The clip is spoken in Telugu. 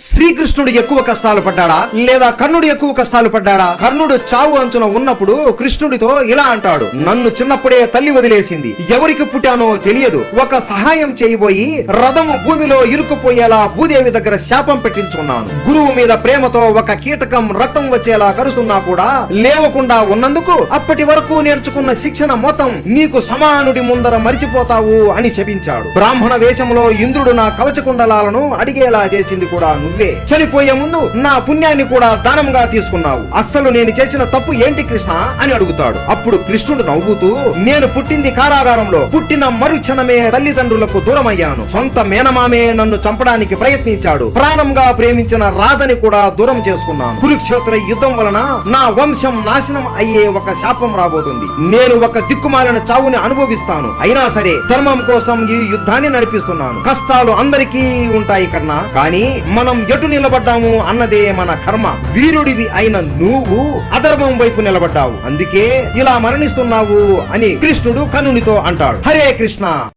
శ్రీకృష్ణుడు ఎక్కువ కష్టాలు పడ్డాడా? లేదా కర్ణుడు ఎక్కువ కష్టాలు పడ్డాడా? కర్ణుడు చావు అంచున ఉన్నప్పుడు కృష్ణుడితో ఇలా అంటాడు. నన్ను చిన్నప్పుడే తల్లి వదిలేసింది. ఎవరికి పుట్టానో తెలియదు. ఒక సహాయం చేయబోయి రథము భూమిలో ఇరుక్కుపోయేలా భూదేవి దగ్గర శాపం పెట్టించుకున్నాను గురువు మీద ప్రేమతో ఒక కీటకం రక్తం వచ్చేలా కరుస్తున్నా కూడా లేవకుండా ఉన్నందుకు అప్పటి వరకు నేర్చుకున్న శిక్షణ మొత్తం నీకు సమానుడి ముందర మరిచిపోతావు అని శపించాడు. బ్రాహ్మణ వేషంలో ఇంద్రుడు నా కవచకుండలాలను అడిగేలా చేసింది కూడా నువ్వే. చనిపోయే ముందు నా పుణ్యాన్ని కూడా దానంగా తీసుకున్నావు. అస్సలు నేను చేసిన తప్పు ఏంటి కృష్ణ? అని అడుగుతాడు. అప్పుడు కృష్ణుడు నవ్వుతూ నేను పుట్టింది కారాగారంలో. పుట్టిన మరుక్షణమే తల్లిదండ్రులకు దూరమయ్యాను. సొంత మేనమామే నన్ను చంపడానికి ప్రయత్నించాడు. ప్రాణంగా ప్రేమించిన రాధని కూడా దూరం చేసుకున్నాను. కురుక్షేత్ర యుద్ధం వలన నా వంశం నాశనం అయ్యే ఒక శాపం రాబోతుంది. నేను ఒక దిక్కుమాలిన చావుని అనుభవిస్తాను. అయినా సరే ధర్మం కోసం ఈ యుద్ధాన్ని నడిపిస్తున్నాను. కష్టాలు అందరికీ ఉంటాయి కన్నా కానీ మనం మనం ఎటు నిలబడ్డాము అన్నదే మన కర్మ. వీరుడివి అయిన నువ్వు అధర్మం వైపు నిలబడ్డావు. అందుకే ఇలా మరణిస్తున్నావు అని కృష్ణుడు కనునితో అంటాడు. హరే కృష్ణ!